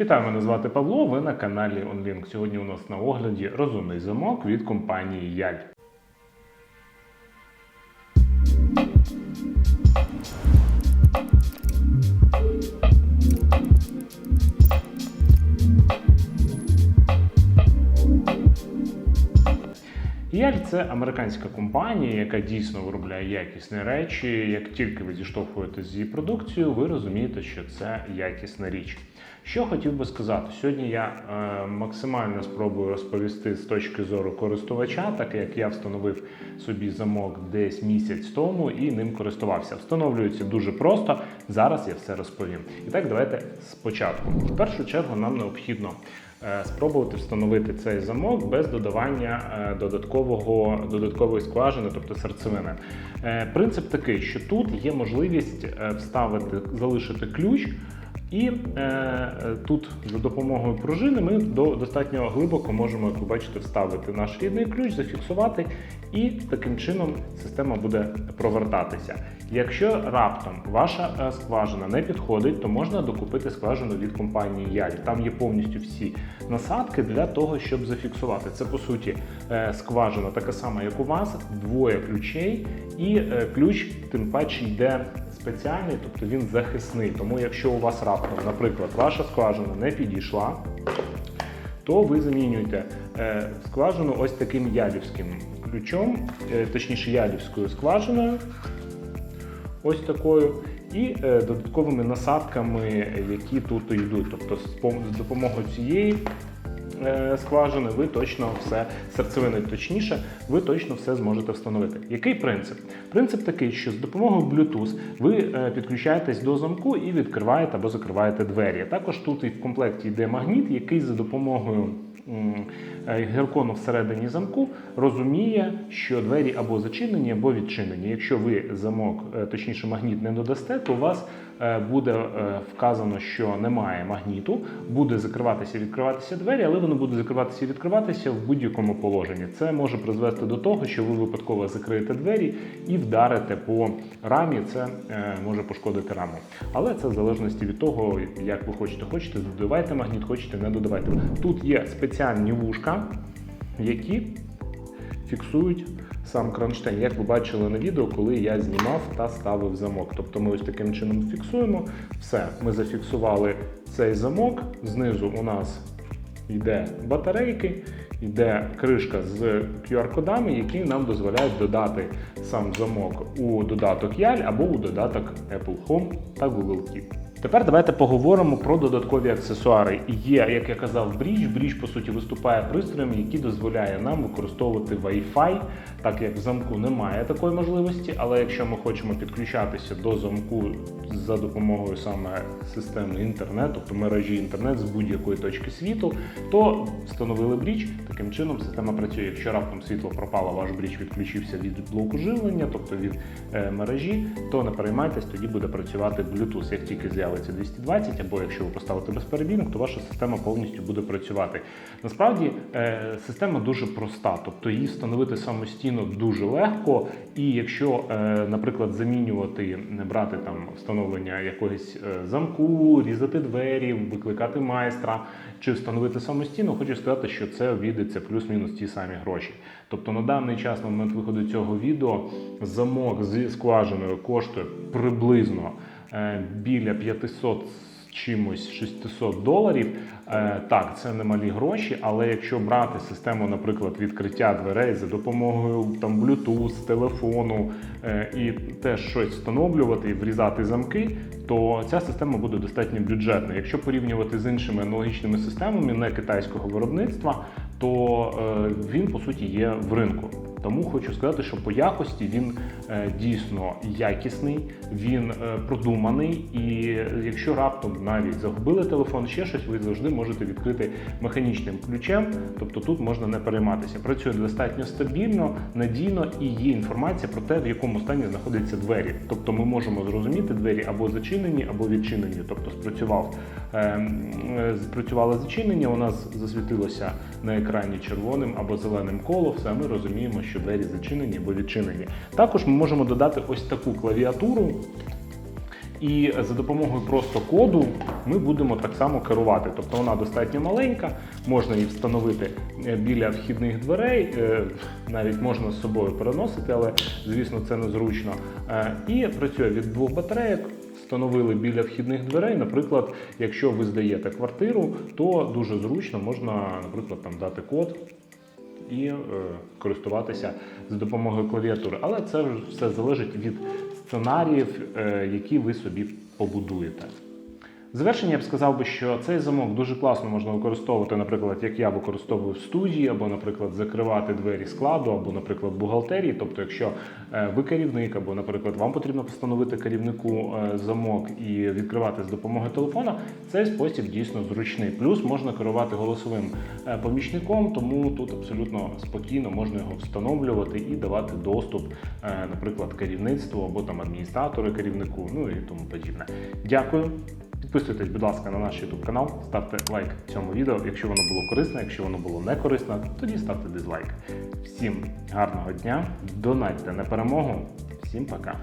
Вітаю, мене звати Павло. Ви на каналі OnLink. Сьогодні у нас на огляді розумний замок від компанії Яль. Це американська компанія, яка дійсно виробляє якісні речі. Як тільки ви зіштовхуєтесь з її продукцією, ви розумієте, що це якісна річ. Що хотів би сказати, сьогодні я е, максимально спробую розповісти з точки зору користувача, так як я встановив собі замок десь місяць тому і ним користувався. Встановлюється дуже просто. Зараз я все розповім. І так, давайте спочатку. В першу чергу нам необхідно спробувати встановити цей замок без додавання е, додаткового додаткової скважини, тобто серцевини. Е, Принцип такий, що тут є можливість е, вставити, залишити ключ. І е, е, тут за допомогою пружини ми до, достатньо глибоко можемо, як ви бачите, вставити наш рідний ключ, зафіксувати, і таким чином система буде провертатися. Якщо раптом ваша скважина не підходить, то можна докупити скважину від компанії Яль. Там є повністю всі насадки для того, щоб зафіксувати. Це по суті е, скважина така сама, як у вас, двоє ключей, і е, ключ тим паче йде спеціальний, тобто він захисний. Тому якщо у вас раптом, наприклад, ваша скважина не підійшла, то ви замінюєте е, скважину ось таким ялівським ключом, е, точніше ялівською скважиною, ось такою. І е, додатковими насадками, які тут йдуть. Тобто з допомогою цієї е, скважини ви точно все серцевини точніше, ви точно все зможете встановити. Який принцип? Принцип такий, що з допомогою Bluetooth ви підключаєтесь до замку і відкриваєте або закриваєте двері. Також тут і в комплекті йде магніт, який за допомогою геркону всередині замку розуміє, що двері або зачинені, або відчинені. Якщо ви замок, е, точніше магніт не додасте, то у вас е, буде е, вказано, що немає магніту, буде закриватися і відкриватися двері, але вони будуть закриватися і відкриватися в будь-якому положенні. Це може призвести до того, що ви випадково закриєте двері і вдарите по рамі. Це е, може пошкодити раму. Але це в залежності від того, як ви хочете. Хочете, додавайте магніт, хочете, не додавайте. Тут є спеціальні вушка, які фіксують сам кронштейн, як ви бачили на відео, коли я знімав та ставив замок. Тобто ми ось таким чином фіксуємо. Все, ми зафіксували цей замок. Знизу у нас йде батарейки, йде кришка з QR-кодами, які нам дозволяють додати сам замок у додаток Яль або у додаток Apple Home та Google Keep. Тепер давайте поговоримо про додаткові аксесуари. Є, як я казав, бріч. Бріч, по суті, виступає пристроєм, який дозволяє нам використовувати Wi-Fi, так як в замку немає такої можливості. Але якщо ми хочемо підключатися до замку за допомогою саме системи інтернету, тобто мережі інтернет з будь-якої точки світу, то встановили бріч. Таким чином система працює. Якщо раптом світло пропало, ваш бріч відключився від блоку живлення, тобто від е, мережі, то не переймайтесь, тоді буде працювати Bluetooth. Як тільки з'явиться 220, або якщо ви поставите безперебійник, то ваша система повністю буде працювати. Насправді е, система дуже проста, тобто її встановити самостійно дуже легко. І якщо, е, наприклад, замінювати, не брати там встановлення якогось е, замку, різати двері, викликати майстра чи встановити самостійно, хочу сказати, що це обійдеться плюс-мінус ті самі гроші. Тобто на даний час, на момент виходу цього відео, замок зі скважиною коштує приблизно біля 500 чимось 600 доларів. Е, Так, це немалі гроші, але якщо брати систему, наприклад, відкриття дверей за допомогою там Bluetooth, телефону е, і теж щось встановлювати і врізати замки, то ця система буде достатньо бюджетна. Якщо порівнювати з іншими аналогічними системами не китайського виробництва, то е, він по суті є в ринку. Тому хочу сказати, що по якості він е, дійсно якісний, він е, продуманий, і якщо раптом навіть загубили телефон, ще щось, ви завжди можете відкрити механічним ключем. Тобто тут можна не перейматися. Працює достатньо стабільно, надійно і є інформація про те, в якому стані знаходяться двері. Тобто ми можемо зрозуміти двері або зачинені, або відчинені. Тобто спрацював е, спрацювало зачинення, у нас засвітилося на екрані червоним або зеленим коло. Все ми розуміємо, що двері зачинені або відчинені. Також ми можемо додати ось таку клавіатуру. І за допомогою просто коду ми будемо так само керувати. Тобто вона достатньо маленька, можна її встановити е, біля вхідних дверей, е, навіть можна з собою переносити, але звісно це незручно. Е, І працює від двох батарейок. Встановили біля вхідних дверей. Наприклад, якщо ви здаєте квартиру, то дуже зручно можна, наприклад, там дати код і е, користуватися за допомогою клавіатури. Але це все залежить від сценаріїв, е, які ви собі побудуєте. Завершення я б сказав би, що цей замок дуже класно можна використовувати, наприклад, як я використовую в студії, або, наприклад, закривати двері складу, або, наприклад, бухгалтерії. Тобто, якщо е, ви керівник, або, наприклад, вам потрібно встановити керівнику е, замок і відкривати з допомогою телефона, цей спосіб дійсно зручний. Плюс можна керувати голосовим е, помічником, тому тут абсолютно спокійно можна його встановлювати і давати доступ, наприклад, керівництву або там адміністратору керівнику, ну і тому подібне. Дякую. Підписуйтесь, будь ласка, на наш YouTube канал, ставте лайк цьому відео, якщо воно було корисне, якщо воно було не корисне, тоді ставте дизлайк. Всім гарного дня, донатьте на перемогу, всім пока.